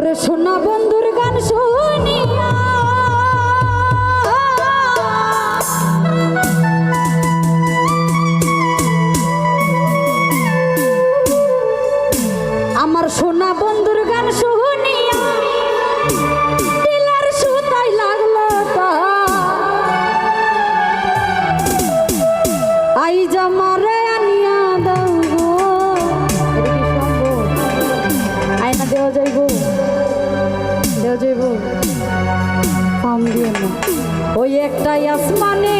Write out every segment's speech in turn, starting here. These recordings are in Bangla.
ওরে সোনা বন্ধুর গান শোন। দেওয়া যাইব দিয়ে ওই একটাই আসমানে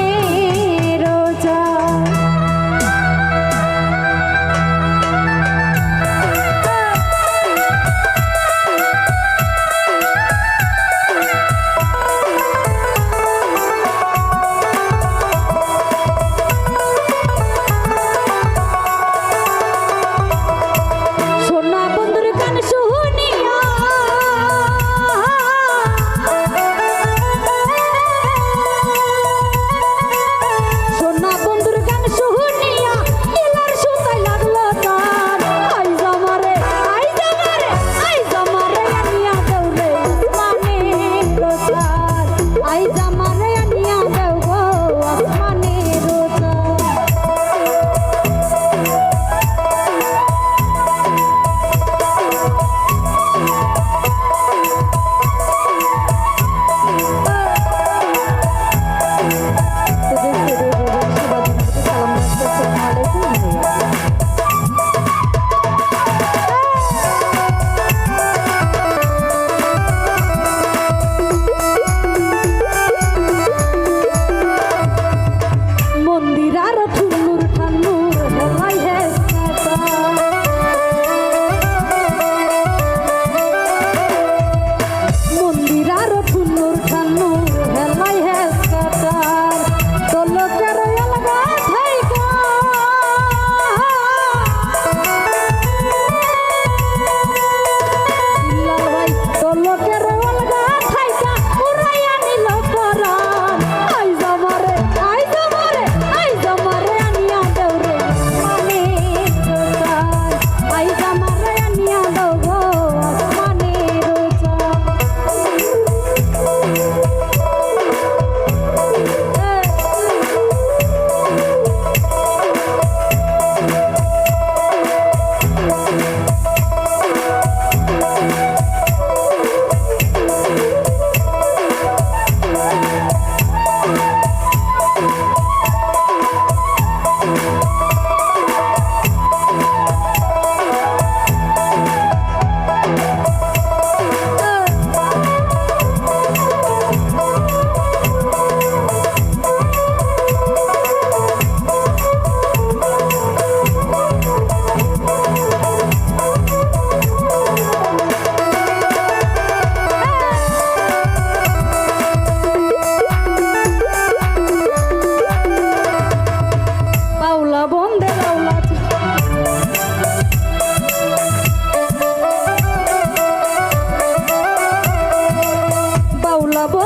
amor.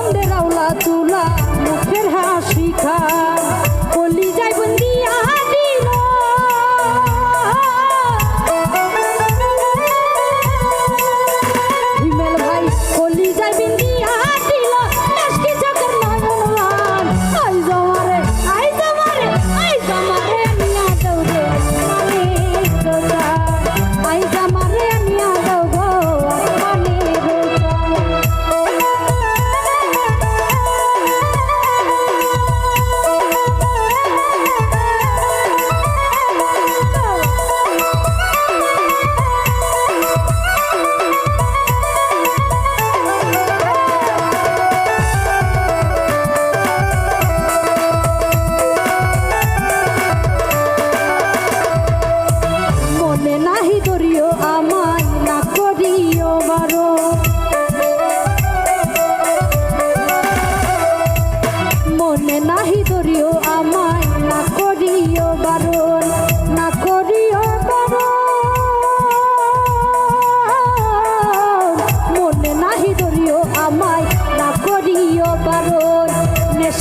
চন্দ্রের আওলা তুলা মুখের হাসি খা কলি যাই বন্দিয়া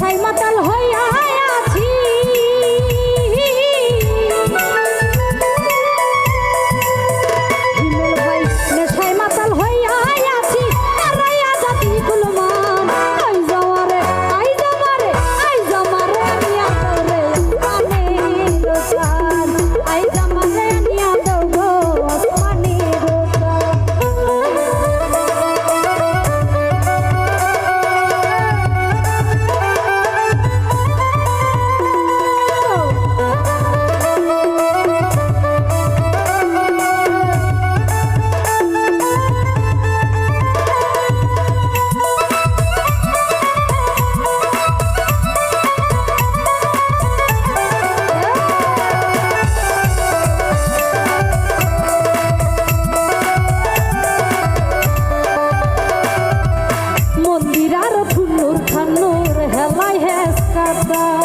নেশায় মাতাল হ Bye.